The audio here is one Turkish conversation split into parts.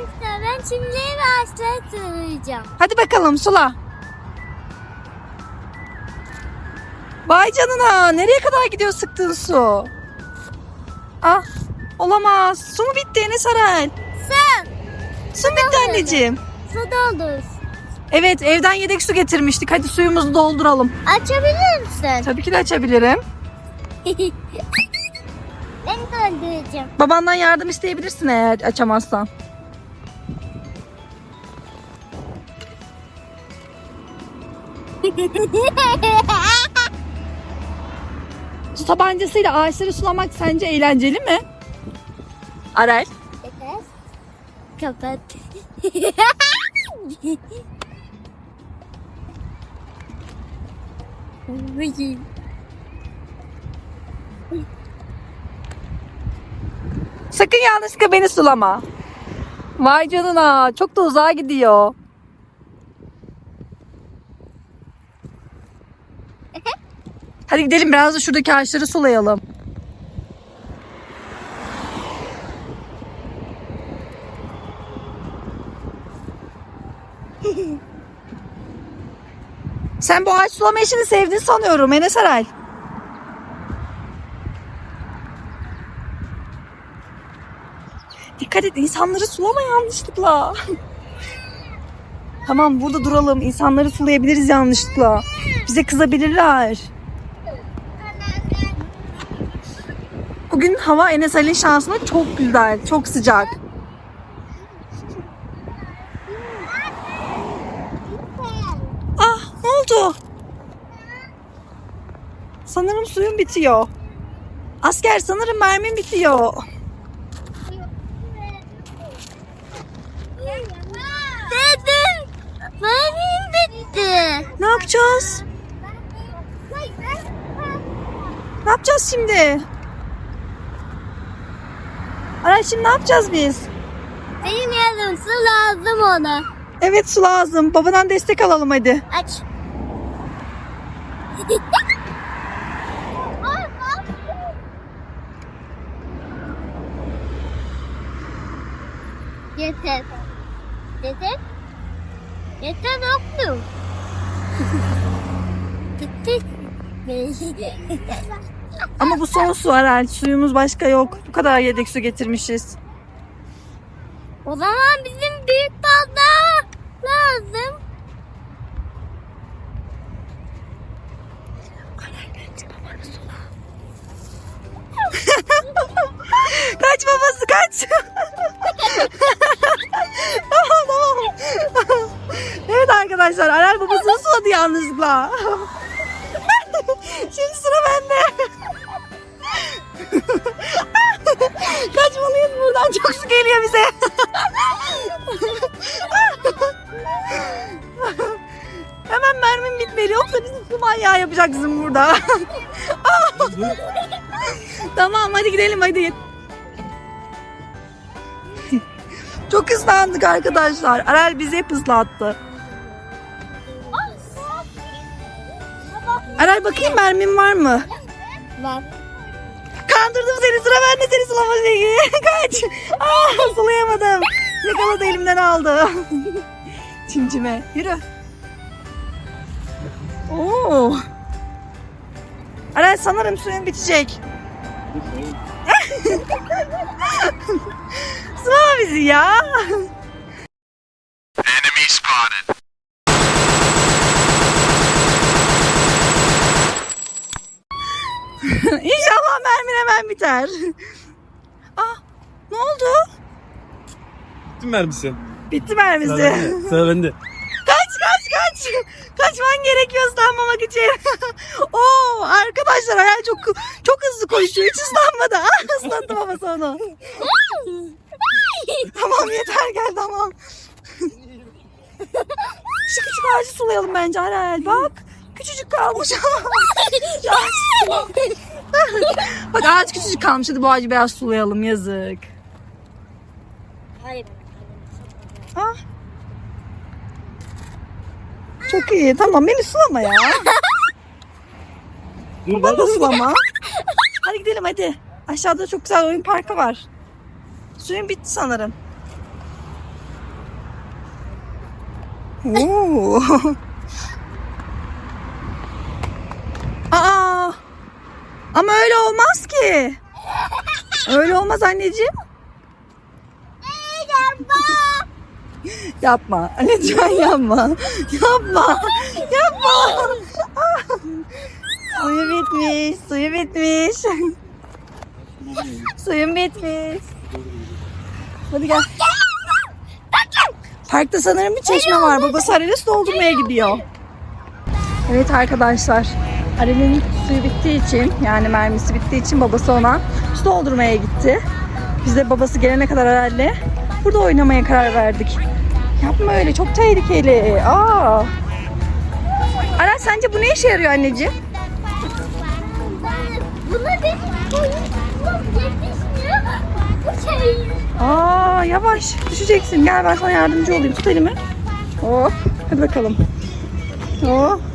Arkadaşlar ben şimdi ve ağaçlara sığınacağım. Hadi bakalım sula. Vay canına nereye kadar gidiyor sıktığın su? Ah olamaz. Su mu bitti Enes Aral? Sen Su mu bitti anneciğim. su doldur. Evet evden yedek su getirmiştik. Hadi suyumuzu dolduralım. Açabilir misin? Tabii ki de açabilirim. ben dolduracağım. Babandan yardım isteyebilirsin eğer açamazsan. Su tabancasıyla ağaçları sulamak sence eğlenceli mi? Aral. Kapat. Bakayım. Sakın yanlışlıkla beni sulama. Vay canına çok da uzağa gidiyor. Hadi gidelim biraz da şuradaki ağaçları sulayalım. Sen bu ağaç sulama işini sevdin sanıyorum Enes Aral. Dikkat et insanları sulama yanlışlıkla. tamam burada duralım. İnsanları sulayabiliriz yanlışlıkla. Bize kızabilirler. Bugün hava Enes Ali'nin şansına çok güzel, çok sıcak. Ah ne oldu? Sanırım suyun bitiyor. Asker sanırım mermin bitiyor. Dede. Benim bitti. Ne yapacağız? Ne yapacağız şimdi? Aray şimdi ne yapacağız biz? Benim yardım su lazım ona. Evet su lazım. Babadan destek alalım hadi. Aç. Yeter. Yeter. Yeter oğlum. Bitti. Ama bu son su Aray. Suyumuz başka yok. Bu kadar yedek su getirmişiz. o zaman bizim büyük balda lazım. Kaç babası kaç. tamam tamam. evet arkadaşlar Aral babasını suladı yanlışlıkla. buradan çok su geliyor bize. Hemen mermim bitmeli yoksa bizi su manyağı yapacaksın burada. tamam hadi gidelim hadi. Çok hızlandık arkadaşlar. Aral bizi hep hızlattı. Aral bakayım mermim var mı? Var. Kandırdım seni sıra bende seni sulama ilgili. Kaç. Aa, sulayamadım. Yakaladı elimden aldı. Çimcime yürü. Oo. Aral sanırım suyun bitecek. Sulama bizi ya. Enemy spotted. İnşallah mermin hemen biter. Ah ne oldu? Bitti mi mermisi? Bitti Sıra mermisi. bende. Sıra bende. Kaç kaç kaç. Kaçman gerekiyor ıslanmamak için. Oo arkadaşlar hayal çok çok hızlı koşuyor. Hiç ıslanmadı. Ah, ıslattı babası onu. tamam yeter gel tamam. Şu küçük ağacı sulayalım bence hayal. Bak küçücük kalmış. Bak ağaç küçücük kalmış. Hadi bu ağacı biraz sulayalım yazık. Hayır. Ah. Çok iyi. Tamam beni sulama ya. Dur Bana da sulama. hadi gidelim hadi. Aşağıda çok güzel oyun parkı var. Suyun bitti sanırım. Oo. Aa. Ama öyle olmaz ki. Öyle olmaz anneciğim. Yapma. Lütfen yapma. Yapma. Yapma. Suyu bitmiş. Suyu bitmiş. Suyum bitmiş. Hadi gel. Parkta sanırım bir çeşme var. Babası Arel'e su doldurmaya gidiyor. Evet arkadaşlar. Arel'in suyu bittiği için yani mermisi bittiği için babası ona su doldurmaya gitti. Biz de babası gelene kadar Arel'le burada oynamaya karar verdik. Yapma öyle çok tehlikeli. Aa. Arel sence bu ne işe yarıyor anneciğim? Buna benim yetişmiyor. Bu şey. Aa yavaş düşeceksin. Gel ben sana yardımcı olayım. Tut elimi. Hop. Hadi bakalım. Hop.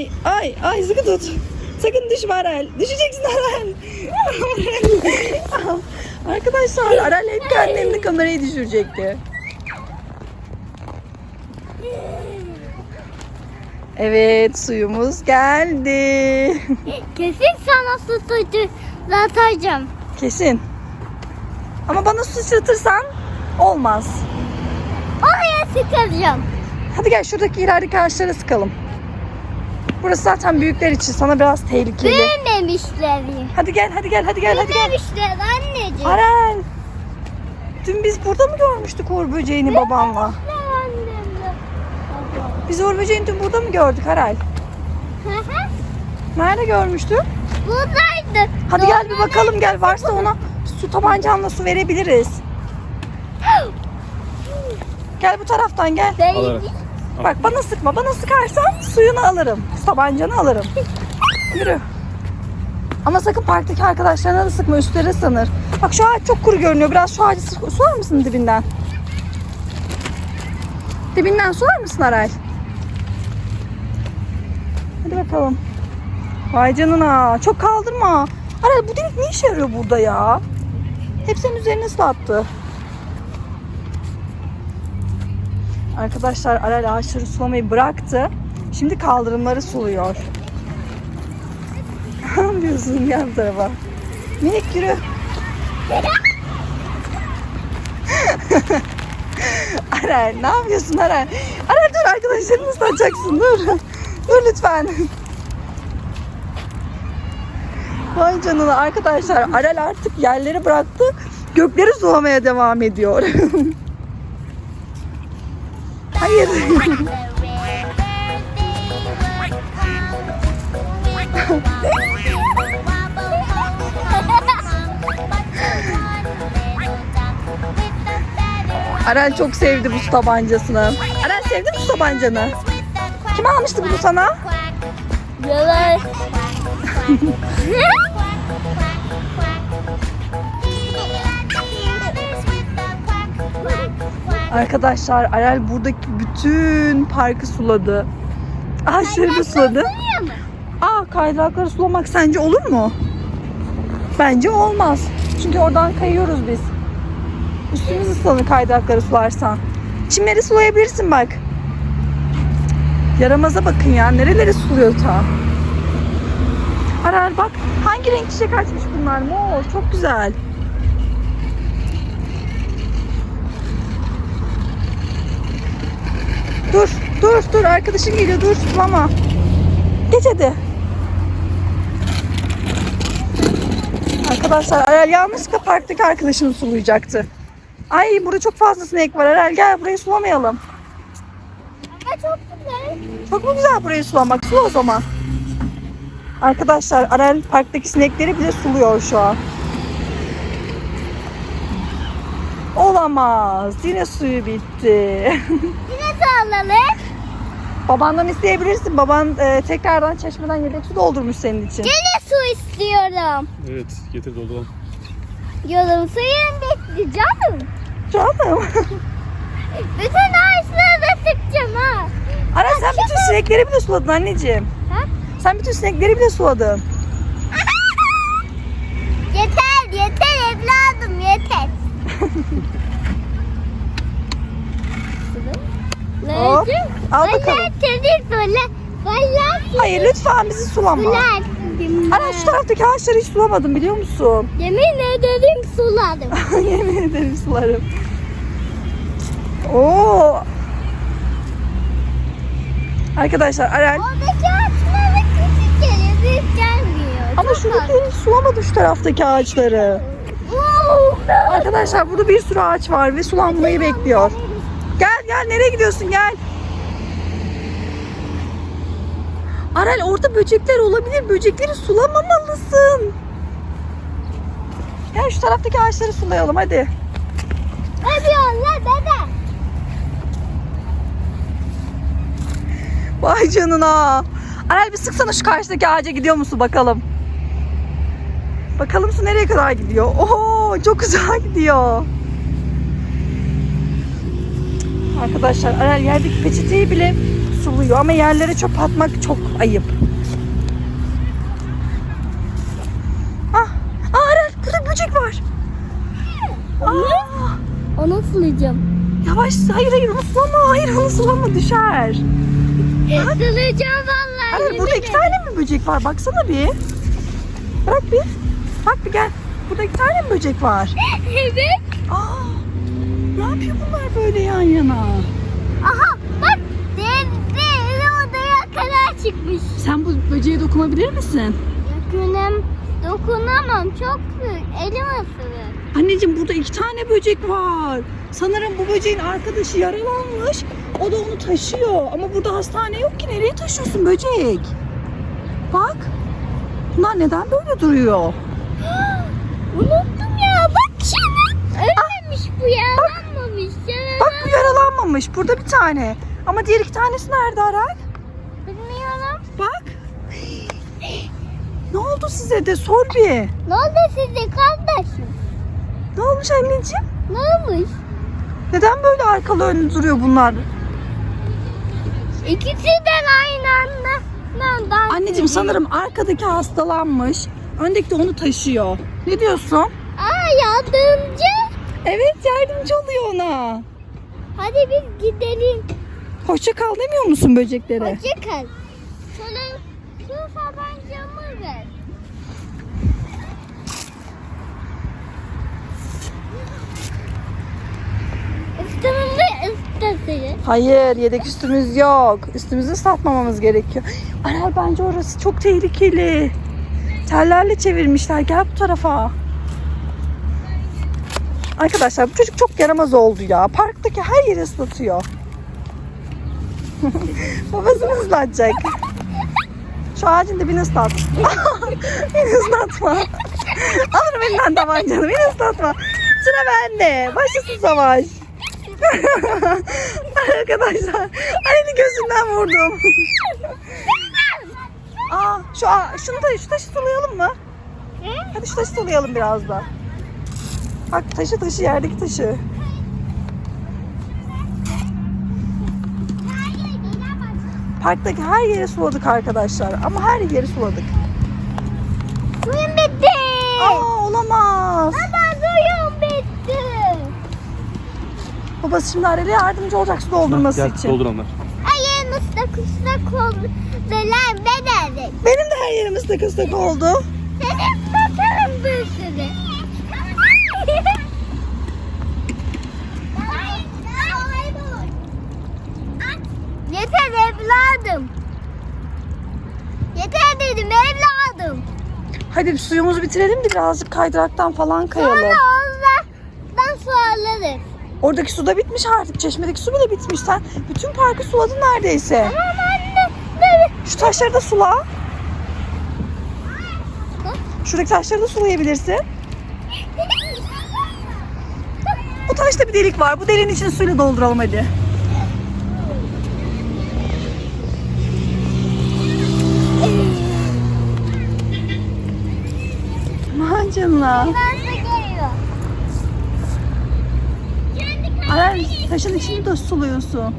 Ay ay ay sıkı tut. Sakın düşme Arel. Düşeceksin Arel. Arkadaşlar Arel hep kendini kamerayı düşürecekti. Evet suyumuz geldi. Kesin sana su tutacağım. Kesin. Ama bana su sıçratırsan olmaz. Oraya sıkacağım. Hadi gel şuradaki ilerideki ağaçlara sıkalım. Burası zaten büyükler için sana biraz tehlikeli. Büyümemişler. Hadi gel hadi gel hadi gel hadi gel. Büyümemişler anneciğim. Arel. Dün biz burada mı görmüştük uğur böceğini babanla? Annemle. Biz uğur böceğini dün burada mı gördük Arel? Hı hı. Nerede görmüştük? Buradaydı. Hadi gel bir bakalım gel varsa ona su tabancanla su verebiliriz. Gel bu taraftan gel. Alarak. Bak bana sıkma. Bana sıkarsan suyunu alırım. Tabancanı alırım. Yürü. Ama sakın parktaki arkadaşlarına da sıkma. Üstleri sanır. Bak şu ağaç çok kuru görünüyor. Biraz şu ağacı su- sular mısın dibinden? Dibinden sular mısın Aray? Hadi bakalım. Vay canına. Çok kaldırma. Aray bu delik ne işe yarıyor burada ya? Hep senin üzerine ıslattı. Arkadaşlar Aral ağaçları sulamayı bıraktı. Şimdi kaldırımları suluyor. Gel bu tarafa. Minik yürü. Aral ne yapıyorsun Aral? Aral dur arkadaşlarını ıslatacaksın dur. Dur lütfen. Vay canına arkadaşlar Aral artık yerleri bıraktı. Gökleri sulamaya devam ediyor. Hayır. Aral çok sevdi bu tabancasını. Aral sevdi mi su tabancanı? Kim almıştı bunu sana? Yalan. Arkadaşlar Aral buradaki bütün parkı suladı. Ağaçları da suladı. Aa kaydırakları sulamak sence olur mu? Bence olmaz. Çünkü oradan kayıyoruz biz. Üstümüz ıslanır kaydırakları sularsan. Çimleri sulayabilirsin bak. Yaramaza bakın ya. Nereleri suluyor ta? Aral bak. Hangi renk çiçek açmış bunlar? Mor. Çok güzel. Dur, dur. Arkadaşın geliyor. Dur, sulama. Geç hadi. Arkadaşlar Arel yanlışlıkla parktaki arkadaşını sulayacaktı. Ay burada çok fazla sinek var. Arel gel burayı sulamayalım. Ama çok güzel. Çok mu güzel burayı sulamak? Sula o zaman. Arkadaşlar Arel parktaki sinekleri bile suluyor şu an. Olamaz. Yine suyu bitti. Yine sağlalım. Babandan isteyebilirsin. Baban e, tekrardan çeşmeden yedek su doldurmuş senin için. Yine su istiyorum. Evet getir dolduralım. Yolum suyun bitti canım. Canım. Bütün ağaçları da sıkacağım ha. Ara sen bütün sinekleri bile suladın anneciğim. Ha? Sen bütün sinekleri bile suladın. Yeter yeter evladım yeter. Hop, Lazım. Al bakalım. böyle. Hayır lütfen bizi sulama. sular. Aral şu taraftaki ağaçları hiç sulamadım biliyor musun? Yemin ederim suladım. Yemin ederim sularım. Oo. Arkadaşlar Aral Oradaki ağaçlara küçük geliyor. Büyük gelmiyor. ama Çok şuradaki az. hiç sulamadı şu taraftaki ağaçları. Arkadaşlar burada bir sürü ağaç var ve sulanmayı bekliyor. Gel gel nereye gidiyorsun gel. Aral orada böcekler olabilir. Böcekleri sulamamalısın. Gel şu taraftaki ağaçları sulayalım hadi. Öpüyorlar dede. Vay canına. Aral bir sıksana şu karşıdaki ağaca gidiyor musun bakalım. Bakalım su nereye kadar gidiyor. Oo çok uzağa gidiyor. Arkadaşlar Aral yerdeki peçeteyi bile suluyor ama yerlere çöp atmak çok ayıp. Ah, ah Aral burada böcek var. Aa, Onu sulayacağım. yavaş hayır hayır onu sulama hayır onu sulama düşer. Sulayacağım vallahi. Aral burada iki tane mi böcek var? Baksana bir. Bırak bir. Bak bir gel. Burada iki tane mi böcek var? Evet. Aa, ne yapıyor bunlar böyle yan yana? Aha bak denize odaya kadar çıkmış. Sen bu böceğe dokunabilir misin? Yakınım dokunamam çok büyük elim ısırır. Anneciğim burada iki tane böcek var. Sanırım bu böceğin arkadaşı yaralanmış. O da onu taşıyor. Ama burada hastane yok ki. Nereye taşıyorsun böcek? Bak. Bunlar neden böyle duruyor? Unuttum ya bak şimdi. Ölmemiş bu yaralanmamış. Bak bu yaralanmamış. Burada bir tane. Ama diğer iki tanesi nerede Aral? Bak. Ne oldu size de sor bir. Ne oldu size kardeşim? Ne olmuş anneciğim? Ne olmuş? Neden böyle arkalı önlü duruyor bunlar? İkisi de aynı anda. Nereden? Anneciğim sanırım arkadaki hastalanmış. Öndeki de onu taşıyor. Ne diyorsun? Aa yardımcı. Evet yardımcı oluyor ona. Hadi biz gidelim. Hoşça kal demiyor musun böceklere? Hoşça kal. Şöyle şu tabancamı ver. Üstümüzü ıslatayım. Hayır yedek üstümüz yok. Üstümüzü satmamamız gerekiyor. Aral bence orası çok tehlikeli. Tellerle çevirmişler. Gel bu tarafa. Arkadaşlar bu çocuk çok yaramaz oldu ya. Parktaki her yeri ıslatıyor. Babasını ıslatacak. Şu ağacın dibini ıslat. beni ıslatma. Alırım elinden tabancanı. Beni ıslatma. Sıra bende. Başlasın savaş. Arkadaşlar. Annenin gözünden vurdum. Aa, şu, a- şunu da, şu taşı sulayalım mı? Hadi şu taşı sulayalım biraz da. Bak taşı taşı yerdeki taşı. Parktaki her yeri suladık arkadaşlar. Ama her yeri suladık. Suyum bitti. Aa olamaz. Baba suyum bitti. Babası şimdi Arel'e yardımcı olacak su doldurması Gel için. doldur onlar. Ayağım ıslak ıslak oldu. Neler ben nerede? Benim de her yerim ıslak ıslak oldu. Senin saçın bir sürü. Yeter evladım. Yeter dedim evladım. Hadi bir suyumuzu bitirelim de birazcık kaydıraktan falan kayalım. Sonra onlardan su alırız. Oradaki su da bitmiş artık. Çeşmedeki su bile bitmiş. Sen bütün parkı suladın neredeyse. Tamam anne. Şu taşları da sula. Şuradaki taşları da sulayabilirsin. Bu taşta bir delik var. Bu deliğin içine suyla dolduralım hadi. Geliyor. Arar taşın içini de suluyorsun.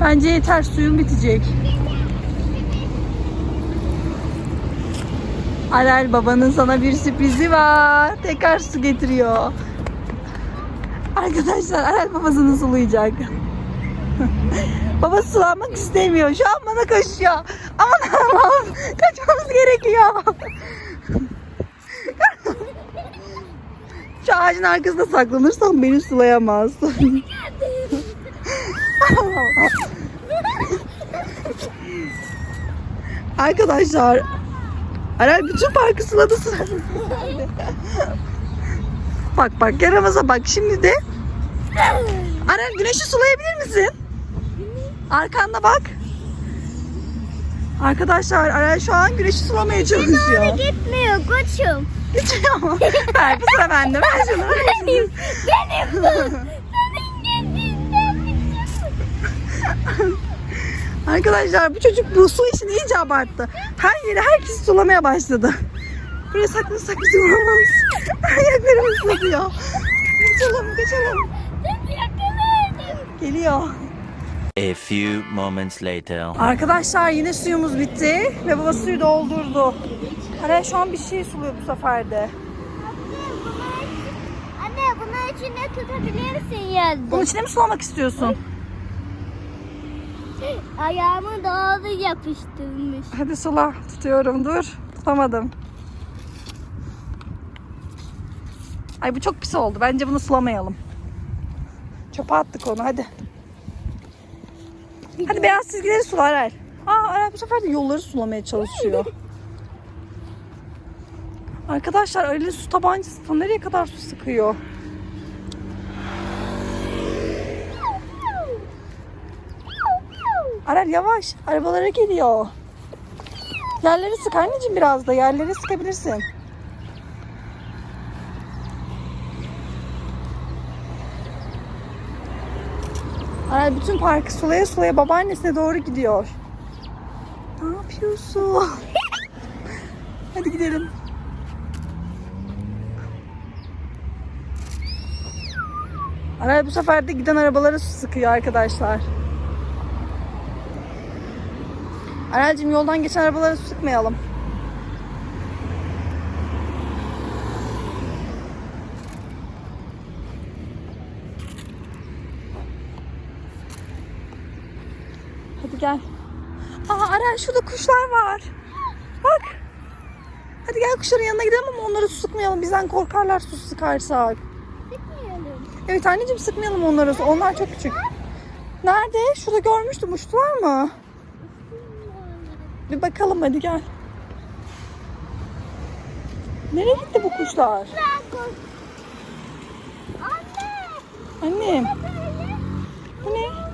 Bence yeter suyun bitecek. Arel babanın sana bir sürprizi var. Tekrar su getiriyor. Arkadaşlar Arel babasını sulayacak. Babası sulanmak istemiyor. Şu an bana koşuyor. Aman Allah'ım kaçmamız gerekiyor. Şu ağacın arkasında saklanırsam beni sulayamaz. Arkadaşlar Arel bütün parkı suladı bak bak yaramaza bak şimdi de Arel güneşi sulayabilir misin? Arkanda bak. Arkadaşlar Arel şu an güneşi sulamaya çalışıyor. Gitmiyor koçum. Geçiyor mu? Ver bu sıra bende. Ver şunu. Şunu. Benim bu. Arkadaşlar bu çocuk bu su işini iyice abarttı. Her yeri herkes sulamaya başladı. Buraya saklanırsak bizi vuramaz. Ayaklarım ıslatıyor. Kaçalım kaçalım. Geliyor. A few moments later. Arkadaşlar yine suyumuz bitti ve baba suyu doldurdu. Araya şu an bir şey suluyor bu sefer de. Anne bunu içine tutabilirsin yazdı. Bunun içine mi sulamak istiyorsun? Ayağımı doğru yapıştırmış. Hadi sula. Tutuyorum dur. Tutamadım. Ay bu çok pis oldu. Bence bunu sulamayalım. Çöpe attık onu hadi. Hadi beyaz çizgileri sula Aral. Aa Aral bu sefer de yolları sulamaya çalışıyor. Arkadaşlar Aral'in su tabancası nereye kadar su sıkıyor? Aral yavaş. Arabalara geliyor. Yerleri sık anneciğim biraz da. Yerleri sıkabilirsin. Aral bütün parkı sulaya sulaya babaannesine doğru gidiyor. Ne yapıyorsun? Hadi gidelim. Aral bu sefer de giden arabalara su sıkıyor arkadaşlar. Aralcığım yoldan geçen arabalara su sıkmayalım. Hadi gel. Aral şurada kuşlar var. Bak. Hadi gel kuşların yanına gidelim ama onlara su sıkmayalım. Bizden korkarlar su sıkarsak. Sıkmayalım. Evet anneciğim sıkmayalım onları. Onlar çok küçük. Nerede? Şurada görmüştüm. Uçtular mı? Bir bakalım hadi gel. Nereye gitti bu kuşlar? Anne. Annem. Bu ne?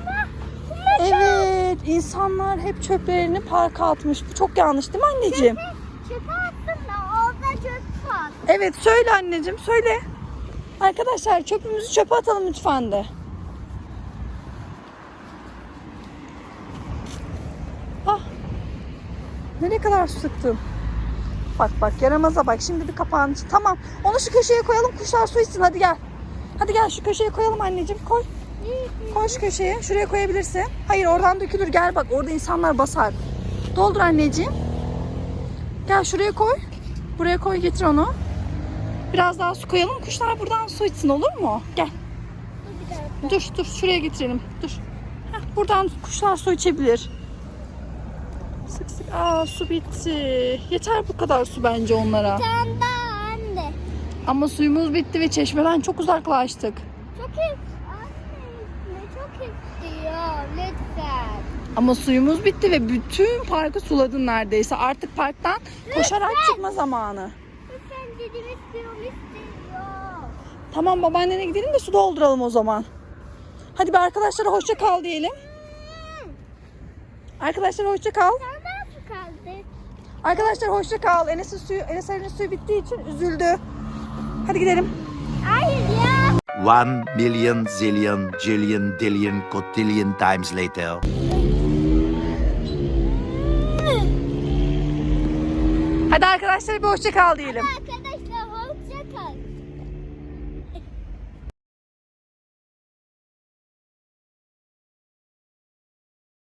Evet, insanlar hep çöplerini parka atmış. Bu çok yanlış değil mi anneciğim? Çöpe attım da orada çöp var. Evet, söyle anneciğim, söyle. Arkadaşlar çöpümüzü çöpe atalım lütfen de. Ah. Nereye kadar sıktım? Bak bak yaramaza bak. Şimdi bir kapağın içi. Tamam. Onu şu köşeye koyalım. Kuşlar su içsin. Hadi gel. Hadi gel şu köşeye koyalım anneciğim. Koy. Koy şu köşeye. Şuraya koyabilirsin. Hayır oradan dökülür. Gel bak orada insanlar basar. Doldur anneciğim. Gel şuraya koy. Buraya koy getir onu. Biraz daha su koyalım. Kuşlar buradan su içsin olur mu? Gel. Dur dur şuraya getirelim. Dur. Heh, buradan kuşlar su içebilir. Sık sık. Aa su bitti. Yeter bu kadar su bence onlara. Sen daha anne. Ama suyumuz bitti ve çeşmeden çok uzaklaştık. Çok is Anne çok istiyor. Lütfen. Ama suyumuz bitti ve bütün parkı suladın neredeyse. Artık parktan koşarak çıkma zamanı. Lütfen dedim istiyorum istiyor. Tamam babaannene gidelim de su dolduralım o zaman. Hadi bir arkadaşlara hoşça kal diyelim. Arkadaşlar hoşça kal. Kaldı? Arkadaşlar hoşça kal. Enes'in suyu, Enes Ali'nin suyu bittiği için üzüldü. Hadi gidelim. Hayır ya. One million zillion jillion dillion cotillion times later. Hadi arkadaşlar bir hoşça kal diyelim.